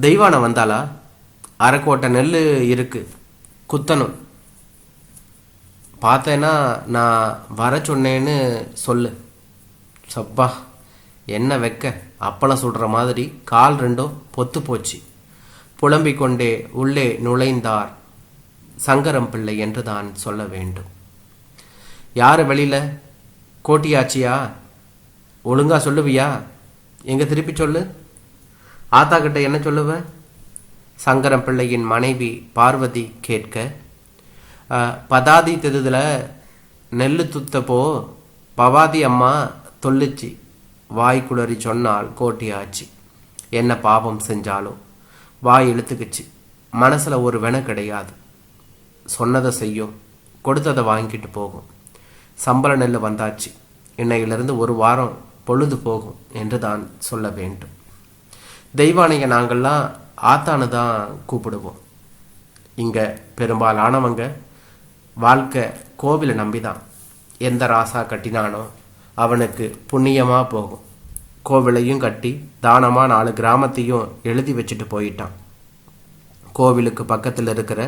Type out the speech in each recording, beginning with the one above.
தெய்வானை வந்தாளா? அரைக்கோட்டை நெல் இருக்குது குத்தணும். பார்த்தேன்னா நான் வர சொன்னேன்னு சொல்லு. சப்பா என்ன வைக்க? அப்பளம் சுடுற மாதிரி கால் ரெண்டும் பொத்து போச்சு. புலம்பிக் கொண்டே உள்ளே நுழைந்தார் சங்கரம் பிள்ளை என்று தான் சொல்ல வேண்டும். யார் வெளியில்? கோட்டியாச்சியா? ஒழுங்காக சொல்லுவியா? எங்கே திருப்பி சொல்லு. ஆத்தா கிட்ட என்ன சொல்லுவ? சங்கரம் பிள்ளையின் மனைவி பார்வதி கேட்க பதாதி தெதுதுல நெல்லு துத்தப்போ பவாதி அம்மா தொல்லிச்சு. வாய் குளறி சொன்னால் கோட்டியாச்சு. என்ன பாவம் செஞ்சாலும் வாய் இழுத்துக்குச்சு. மனசில் ஒரு வென கிடையாது. சொன்னதை செய்யும் கொடுத்ததை வாங்கிட்டு போகும். சம்பள நெல் வந்தாச்சு. இன்னையிலிருந்து ஒரு வாரம் பொழுது போகும் என்று தான் சொல்ல வேண்டும். தெய்வானைய நாங்கள்லாம் ஆத்தானு தான் கூப்பிடுவோம். இங்கே பெரும்பாலானவங்க வாழ்க்கை கோவிலை நம்பிதான். எந்த ராசா கட்டினானோ அவனுக்கு புண்ணியமாக போகும். கோவிலையும் கட்டி தானமாக நாலு கிராமத்தையும் எழுதி வச்சுட்டு போயிட்டான். கோவிலுக்கு பக்கத்தில் இருக்கிற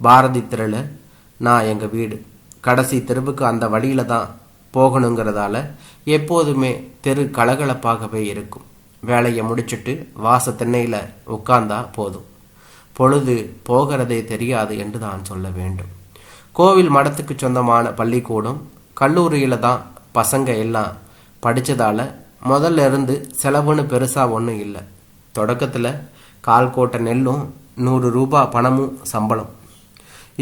பாரதி தெருல நான் எங்கள் வீடு. கடைசி தெருவுக்கு அந்த வழியில் தான் போகணுங்கிறதால எப்போதுமே தெரு கலகலப்பாகவே இருக்கும். வேலையை முடிச்சிட்டு வாச திண்ணையில் உட்கார்ந்தா போதும். பொழுது போகிறதே தெரியாது என்று தான் சொல்ல வேண்டும். கோவில் மடத்துக்கு சொந்தமான பள்ளிக்கூடம் கல்லூரியில் தான் பசங்க எல்லாம் படித்ததால் முதல்ல இருந்து செலவுன்னு பெருசாக ஒன்றும் இல்லை. தொடக்கத்தில் கால் கோட்டை நெல்லும் நூறு ரூபாய் பணமும் சம்பளம்.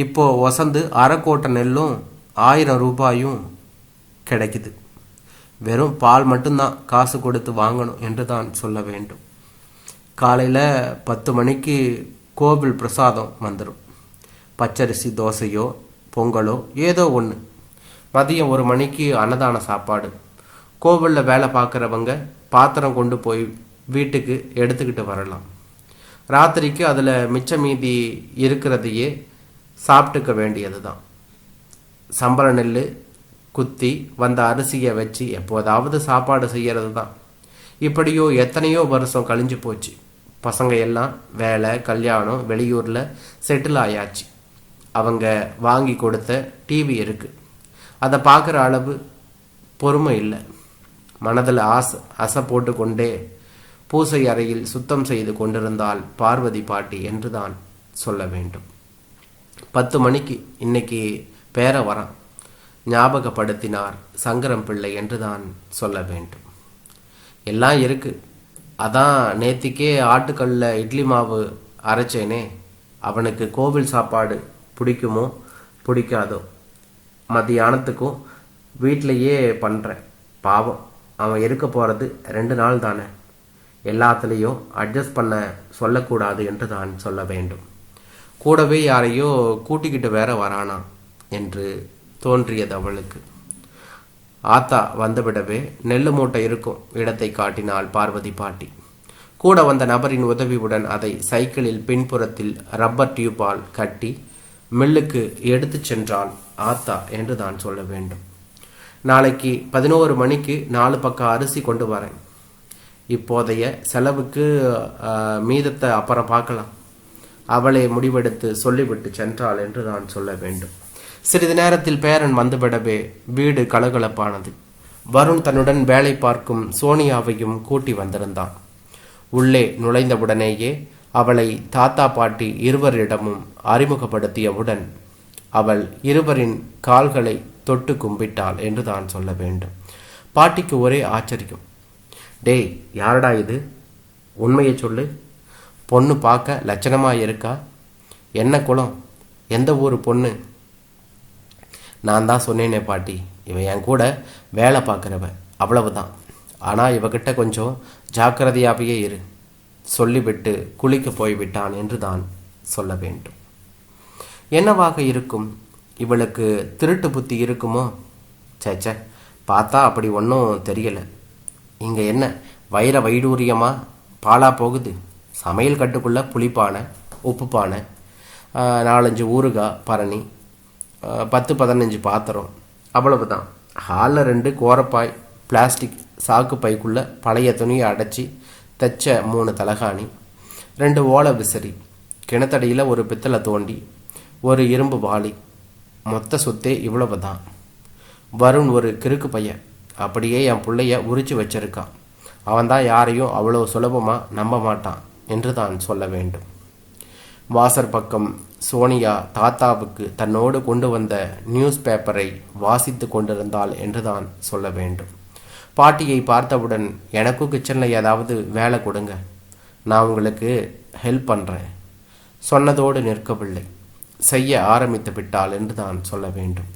இப்போது வசந்து அரை கோட்டை நெல்லும் ஆயிரம் ரூபாயும் கிடைக்குது. வெறும் பால் மட்டும்தான் காசு கொடுத்து வாங்கணும் என்று தான் சொல்ல வேண்டும். காலையில் பத்து மணிக்கு கோவில் பிரசாதம் வந்துடும் பச்சரிசி தோசையோ பொங்கலோ ஏதோ ஒன்று மதியம் ஒரு மணிக்கு அன்னதான சாப்பாடு. கோவிலில் வேலை பார்க்குறவங்க பாத்திரம் கொண்டு போய் வீட்டுக்கு எடுத்துக்கிட்டு வரலாம். ராத்திரிக்கு அதில் மிச்ச மீதி இருக்கிறதையே சாப்பிட்டுக்க வேண்டியது தான் சம்பள நெல் குத்தி வந்த அரிசியை வச்சு எப்போதாவது சாப்பாடு செய்யறது தான் இப்படியோ எத்தனையோ வருஷம் கழிஞ்சு போச்சு. பசங்க எல்லாம் வேலை கல்யாணம் வெளியூரில் செட்டில் ஆயாச்சு. அவங்க வாங்கி கொடுத்த டிவி இருக்கு. அதை பார்க்குற அளவு பொறுமை இல்லை. மனதில் ஆசை அசை போட்டு கொண்டே பூசை அறையில் சுத்தம் செய்து கொண்டிருந்தால் பார்வதி பாட்டி என்று தான் சொல்ல வேண்டும். பத்து மணிக்கு இன்னைக்கு பேர வரான் ஞாபகப்படுத்தினார் சங்கரம் பிள்ளை என்று தான் சொல்ல வேண்டும். எல்லாம் இருக்கு. அதான் நேத்திக்கே ஆட்டுக்கல்ல இட்லி மாவு அரைச்சேனே. அவனுக்கு கோவில் சாப்பாடு பிடிக்குமோ பிடிக்காதோ? மத்தியானத்துக்கும் வீட்டிலையே பண்ணுறேன் பாவம் அவன் இருக்க போகிறது ரெண்டு நாள் தானே. எல்லாத்துலேயும் அட்ஜஸ்ட் பண்ண சொல்லக்கூடாது என்று தான் சொல்ல வேண்டும். கூடவே யாரையோ கூட்டிக்கிட்டு வேற வரானா என்று தோன்றியது அவளுக்கு. ஆத்தா வந்துவிடவே நெல்லு மூட்டை இருக்கும் இடத்தை காட்டினாள் பார்வதி பாட்டி. கூட வந்த நபரின் உதவியுடன் அதை சைக்கிளில் பின்புறத்தில் ரப்பர் டியூபால் கட்டி மில்லுக்கு எடுத்து சென்றாள் ஆத்தா என்று தான் சொல்ல வேண்டும். நாளைக்கு பதினோரு மணிக்கு நாலு பக்கம் அரிசி கொண்டு வரேன். இப்போதைய செலவுக்கு மீதத்தை அப்புறம் பார்க்கலாம். அவளே முடிவெடுத்து சொல்லிவிட்டு சென்றாள் என்று நான் சொல்ல வேண்டும். சிறிது நேரத்தில் பேரன் வந்துவிடவே வீடு கலகலப்பானது. வருண் தன்னுடன் வேலை பார்க்கும் சோனியாவையும் கூட்டி வந்திருந்தான். உள்ளே நுழைந்தவுடனேயே அவளை தாத்தா பாட்டி இருவரிடமும் அறிமுகப்படுத்தியவுடன் அவள் இருவரின் கால்களை தொட்டு கும்பிட்டாள் என்று தான் சொல்ல வேண்டும். பாட்டிக்கு ஒரே ஆச்சரியம். டேய் யாரடா இது? உண்மையை சொல்லு. பொண்ணு பார்க்க லட்சணமாக இருக்கா என்ன குலம் எந்த ஊர் பொண்ணு? நான் தான் சொன்னேனே பாட்டி. இவன் என் கூட வேலை பார்க்குறவ அவ்வளவுதான். ஆனால் இவகிட்ட கொஞ்சம் ஜாக்கிரதையாகவே இரு. சொல்லிவிட்டு குளிக்க போய்விட்டான் என்று தான் சொல்ல வேண்டும். என்னவாக இருக்கும்? இவளுக்கு திருட்டு புத்தி இருக்குமோ? சேச்ச பார்த்தா அப்படி ஒன்றும் தெரியலை. இங்கே என்ன? வைர வைடூரியமாக பாலா போகுது. சமையல் கட்டுக்குள்ளே புளிப்பானை உப்பு பானை நாலஞ்சு ஊறுகாய் பரணி பத்து பதினஞ்சு பாத்திரம். அவ்வளவு தான் ஹாலில் ரெண்டு கோரப்பாய் பிளாஸ்டிக் சாக்கு பைக்குள்ள பழைய துணியை அடைச்சி தைச்ச மூணு தலகாணி ரெண்டு ஓலை விசிறி கிணத்தடியில் ஒரு பித்தளை தோண்டி ஒரு இரும்பு வாளி. மொத்த சொத்தே இவ்வளவு தான் வருண் ஒரு கிறுக்கு பையன். அப்படியே என் பிள்ளைய உரிச்சு வச்சிருக்கான். அவன்தான் யாரையும் அவ்வளோ சுலபமாக நம்ப மாட்டான் என்று தான் சொல்ல வேண்டும். வாசற் பக்கம் சோனியா தாத்தாவுக்கு தன்னோடு கொண்டு வந்த நியூஸ் பேப்பரை வாசித்து கொண்டிருந்தாள் என்றுதான் சொல்ல வேண்டும். பாட்டியை பார்த்தவுடன் எனக்கும் கிச்சனில் ஏதாவது வேலை கொடுங்க. நான் உங்களுக்கு ஹெல்ப் பண்ணுறேன் சொன்னதோடு நிற்கவில்லை. செய்ய ஆரம்பித்து விட்டாள் என்று தான் சொல்ல வேண்டும்.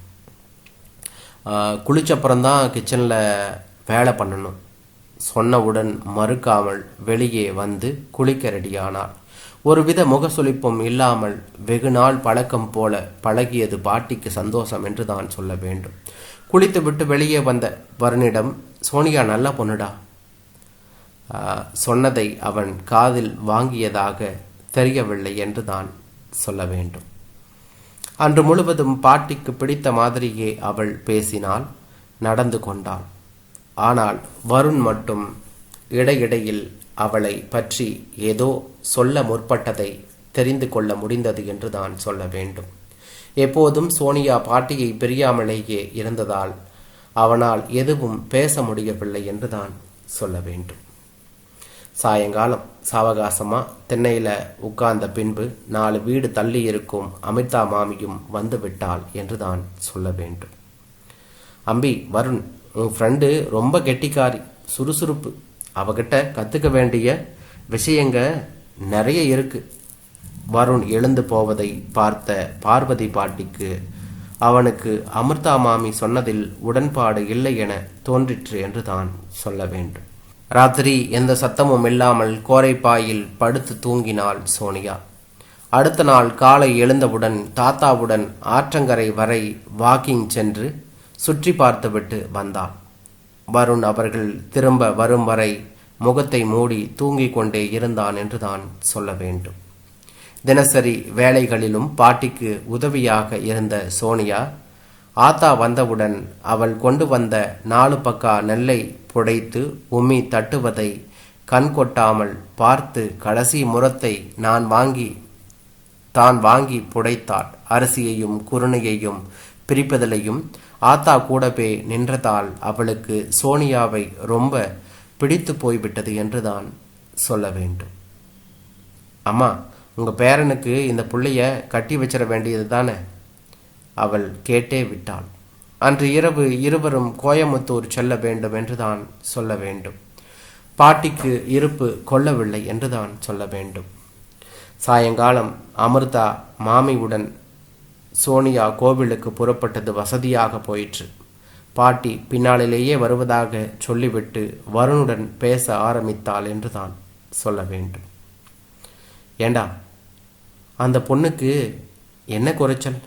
குளிச்சப்புறம்தான் கிச்சனில் வேலை பண்ணணும். சொன்னவுடன் மறுக்காமல் வெளியே வந்து குளிக்க ரெடியானாள். ஒருவித முகசுளிப்பும் இல்லாமல் வெகு நாள் பழக்கம் போல பழகியது பாட்டிக்கு சந்தோஷம் என்று தான் சொல்ல வேண்டும். குளித்துவிட்டு வெளியே வந்த வருணிடம் சோனியா நல்ல பொண்ணுடா. சொன்னதை அவன் காதில் வாங்கியதாக தெரியவில்லை என்று தான் சொல்ல வேண்டும். அன்று முழுவதும் பாட்டிக்கு பிடித்த மாதிரியே அவள் பேசினாள் நடந்து கொண்டாள். ஆனால் வருண் மட்டும் இடையிடையில் அவளை பற்றி ஏதோ சொல்ல முற்பட்டதை தெரிந்து கொள்ள முடிந்தது என்று தான் சொல்ல வேண்டும். எப்போதும் சோனியா பாட்டியை பிரியாமலேயே இருந்ததால் அவனால் எதுவும் பேச முடியவில்லை என்று தான் சொல்ல வேண்டும். சாயங்காலம் சாவகாசமா திண்ணையில உட்கார்ந்த பின்பு நாலு வீடு தள்ளி இருக்கும் அமிர்தா மாமியும் வந்து விட்டாள் என்று தான் சொல்ல வேண்டும். அம்பி வருண் உன் ஃப்ரெண்டு ரொம்ப கெட்டிக்காரி சுறுசுறுப்பு. அவகிட்ட கற்றுக்க வேண்டிய விஷயங்க நிறைய இருக்கு. வருண் எழுந்து போவதை பார்த்த பார்வதி பாட்டிக்கு அவனுக்கு அமிர்தா மாமி சொன்னதில் உடன்பாடு இல்லை என தோன்றிற்று என்று தான் சொல்ல வேண்டும். ராத்திரி எந்த சத்தமும் இல்லாமல் கோரைப்பாயில் படுத்து தூங்கினாள் சோனியா. அடுத்த நாள் காலை எழுந்தவுடன் தாத்தாவுடன் ஆற்றங்கரை வரை வாக்கிங் சென்று சுற்றி பார்த்துவிட்டு வந்தாள் வருண் அவர்கள் திரும்ப வரும் வரை முகத்தை மூடி தூங்கிக் கொண்டே இருந்தான் என்று தான் சொல்ல வேண்டும். தினசரி வேலைகளிலும் பாட்டிக்கு உதவியாக இருந்த சோனியா ஆத்தா வந்தவுடன் அவள் கொண்டு வந்த நாலு பக்கா நெல்லை புடைத்து உம்மி தட்டுவதை கண் கொட்டாமல் பார்த்து கடைசி முரத்தை நான் வாங்கி தான் வாங்கி புடைத்தாள். அரிசியையும் குருணையையும் பிரிப்பதிலையும் ஆத்தா கூடவே நின்றதால் அவளுக்கு சோனியாவை ரொம்ப பிடித்து போய்விட்டது என்றுதான் சொல்ல வேண்டும். அம்மா உங்க பேரனுக்கு இந்த புள்ளைய கட்டி வச்சிட வேண்டியது தானே அவள் கேட்டே விட்டாள். அன்று இரவு இருவரும் கோயமுத்தூர் செல்ல வேண்டும் என்றுதான் சொல்ல வேண்டும். பாட்டிக்கு இருப்பு கொள்ளவில்லை என்றுதான் சொல்ல வேண்டும். சாயங்காலம் அமிர்தா மாமியுடன் சோனியா கோவிலுக்கு புறப்பட்டது வசதியாக போயிற்று. பாட்டி பின்னாளிலேயே வருவதாக சொல்லிவிட்டு வருணுடன் பேச ஆரம்பித்தாள் என்று தான் சொல்ல வேண்டும். ஏண்டா அந்த பொண்ணுக்கு என்ன குறைச்சல்?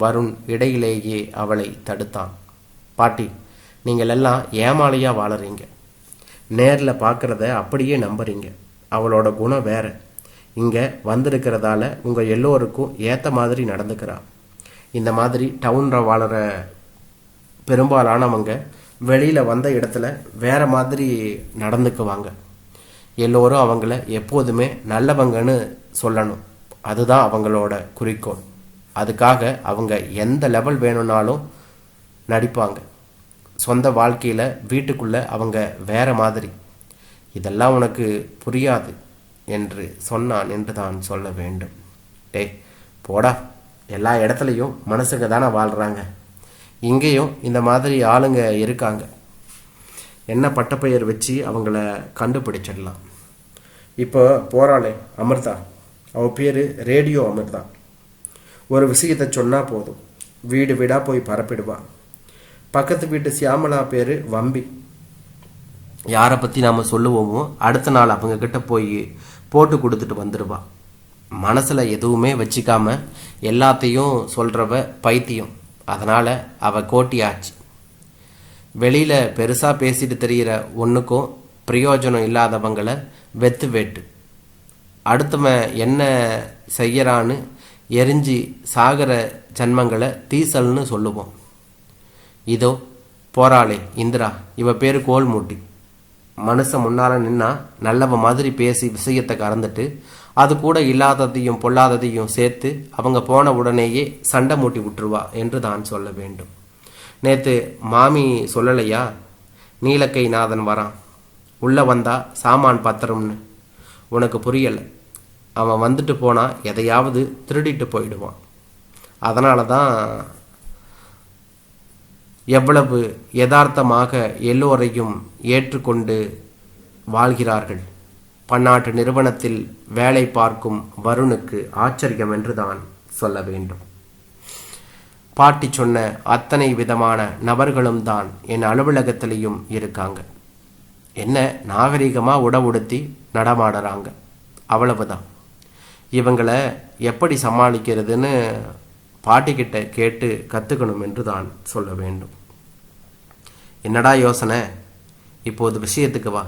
வருண் இடையிலேயே அவளை தடுத்தான். பாட்டி நீங்கள் எல்லாம் ஏமாலையாக வாழறீங்க. நேரில் பார்க்குறத அப்படியே நம்புறீங்க. அவளோட குணம் வேற. இங்கே வந்திருக்கிறதால உங்கள் எல்லோருக்கும் ஏற்ற மாதிரி நடந்துக்கிறான் இந்த மாதிரி டவுனில் வாழற பெரும்பாலானவங்க வெளியில் வந்த இடத்துல வேறு மாதிரி நடந்துக்குவாங்க. எல்லோரும் அவங்கள எப்போதுமே நல்லவங்கன்னு சொல்லணும். அதுதான் அவங்களோட குறிக்கோள். அதுக்காக அவங்க எந்த லெவல் வேணும்னாலும் நடிப்பாங்க. சொந்த வாழ்க்கையில் வீட்டுக்குள்ளே அவங்க வேறு மாதிரி. இதெல்லாம் உனக்கு புரியாது. என்று சொன்னான் என்று தான் சொல்ல வேண்டும். டே போடா. எல்லா இடத்துலையும் மனசுங்க தானே வாழ்கிறாங்க இங்கேயும் இந்த மாதிரி ஆளுங்க இருக்காங்க. என்ன பட்டப்பெயர் வச்சு அவங்கள கண்டுபிடிச்சிடலாம். இப்போ போகிறாளே அமிர்தா. அவள் பேர் ரேடியோ அமிர்தா. ஒரு விஷயத்தை சொன்னால் போதும். வீடு வீடாக போய் பரப்பிடுவான் பக்கத்து வீட்டு சியாமலா பேர் வம்பி. யாரை பற்றி நாம் சொல்லுவோமோ அடுத்த நாள் அவங்கக்கிட்ட போய் போட்டு கொடுத்துட்டு வந்துடுவாள் மனசில் எதுவுமே வச்சுக்காம எல்லாத்தையும் சொல்கிறவ பைத்தியம். அதனால் அவ கோட்டியாச்சு. வெளியில் பெருசாக பேசிட்டு தெரிகிற ஒன்றுக்கும் பிரயோஜனம் இல்லாதவங்களை வெத்து வெட்டு. அடுத்தவன் என்ன செய்யறான்னு எரிஞ்சு சாகர ஜன்மங்களை தீசல்னு சொல்லுவோம். இதோ போராளே இந்திரா. இவ பேர் கோல்மூட்டி. மனுஷன் முன்னால் நின்னா நல்லவ மாதிரி பேசி விஷயத்தை கறந்துட்டு அது கூட இல்லாததையும் பொல்லாததையும் சேர்த்து அவங்க போன உடனேயே சண்டை மூட்டி விட்டுருவா என்று தான் சொல்ல வேண்டும். நேற்று மாமி சொல்லலையா? நீலக்கை நாதன் வரான். உள்ளே வந்தா சாமான் பத்திரம்னு. உனக்கு புரியலை. அவன் வந்துட்டு போனால் எதையாவது திருடிட்டு போயிடுவான். அதனால தான் எவ்வளவு யதார்த்தமாக எல்லோரையும் ஏற்றுக்கொண்டு வாழ்கிறார்கள். பன்னாட்டு நிறுவனத்தில் வேலை பார்க்கும் வருணுக்கு ஆச்சரியம் என்று தான் சொல்ல வேண்டும். பாட்டி சொன்ன அத்தனை விதமான நபர்களும் தான் என் அலுவலகத்திலையும் இருக்காங்க. என்ன நாகரிகமாக உடவுடுத்தி நடமாடுறாங்க. அவ்வளவுதான். இவங்களை எப்படி சமாளிக்கிறதுன்னு பாட்டிக்கிட்ட கேட்டு கற்றுக்கணும் என்று தான் சொல்ல வேண்டும். என்னடா யோசனை? இப்போது விஷயத்துக்கு வா.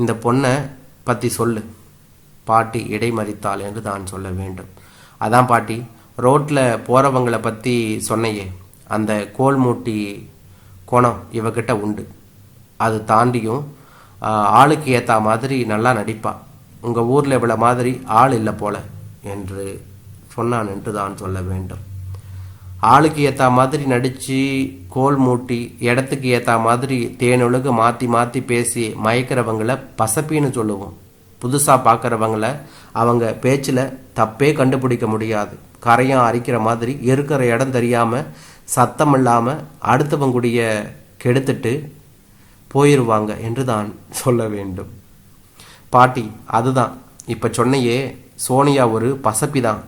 இந்த பொண்ணை பற்றி சொல்லு. பாட்டி இடைமறித்தாள் என்று தான் சொல்ல வேண்டும். அதான் பாட்டி ரோட்டில் போகிறவங்களை பற்றி சொன்னையே. அந்த கோல் மூட்டி குணம் இவகிட்ட உண்டு. அது தாண்டியும் ஆளுக்கு ஏற்ற மாதிரி நல்லா நடிப்பா. உங்கள் ஊரில் இவ்வளோ மாதிரி ஆள் இல்லை போல என்று சொன்னான் என்று தான் சொல்ல வேண்டும். ஆளுக்கு ஏற்ற மாதிரி நடித்து கோல் மூட்டி இடத்துக்கு ஏற்ற மாதிரி தேனொழுகு மாற்றி மாற்றி பேசி மயக்கிறவங்கள பசப்பின்னு சொல்லுவோம். புதுசாக பார்க்குறவங்கள அவங்க பேச்சில் தப்பே கண்டுபிடிக்க முடியாது. கரையும் அரிக்கிற மாதிரி இருக்கிற இடம் தெரியாமல் சத்தம் இல்லாமல் அடுத்தவங்களுடைய கெடுத்துட்டு போயிடுவாங்க என்று தான் சொல்ல வேண்டும். பாட்டி அதுதான். இப்போ சொன்னையே சோனியா ஒரு பசப்பி தான்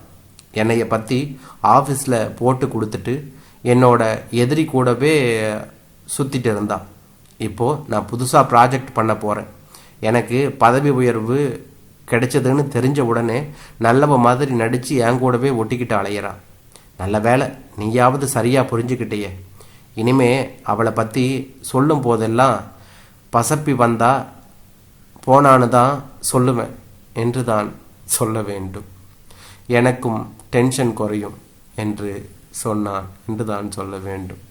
என்னைய பற்றி ஆஃபீஸில் போட்டு கொடுத்துட்டு என்னோட எதிரி கூடவே சுற்றிட்டு இருந்தா. இப்போது நான் புதுசாக ப்ராஜெக்ட் பண்ண போகிறேன் எனக்கு பதவி உயர்வு கிடைச்சதுன்னு தெரிஞ்ச உடனே நல்லவ மாதிரி நடித்து என் கூடவே ஒட்டிக்கிட்டு அலையிறான் நல்ல வேலை நீயாவது சரியாக புரிஞ்சுக்கிட்டேயே. இனிமே அவளை பற்றி சொல்லும் போதெல்லாம் பசப்பி வந்தா போனான்னு தான் சொல்லுவேன் என்று தான் சொல்ல வேண்டும். எனக்கும் டென்ஷன் குறையும் என்று சொன்னான் என்று தான் சொல்ல வேண்டும்.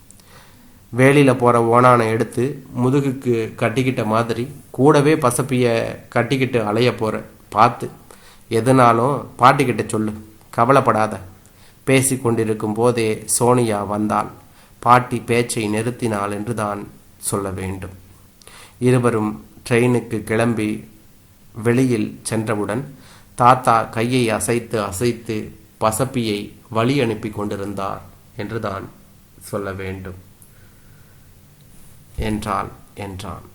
வேலியில் போகிற ஓனானை எடுத்து முதுகுக்கு கட்டிக்கிட்ட மாதிரி கூடவே பசப்பிய கட்டிக்கிட்டு அலைய போகிற பார்த்து எதுனாலும் பாட்டிக்கிட்ட சொல்லு கவலைப்படாத. பேசி கொண்டிருக்கும் போதே சோனியா வந்தாள். பாட்டி பேச்சை நிறுத்தினாள் என்று தான் சொல்ல வேண்டும். இருவரும் ட்ரெயினுக்கு கிளம்பி வெளியில் சென்றவுடன் தாத்தா கையை அசைத்து அசைத்து பசப்பியை வழி அனுப்பி கொண்டிருந்தார் என்று தான் சொல்ல வேண்டும். என்றாள் என்றான்.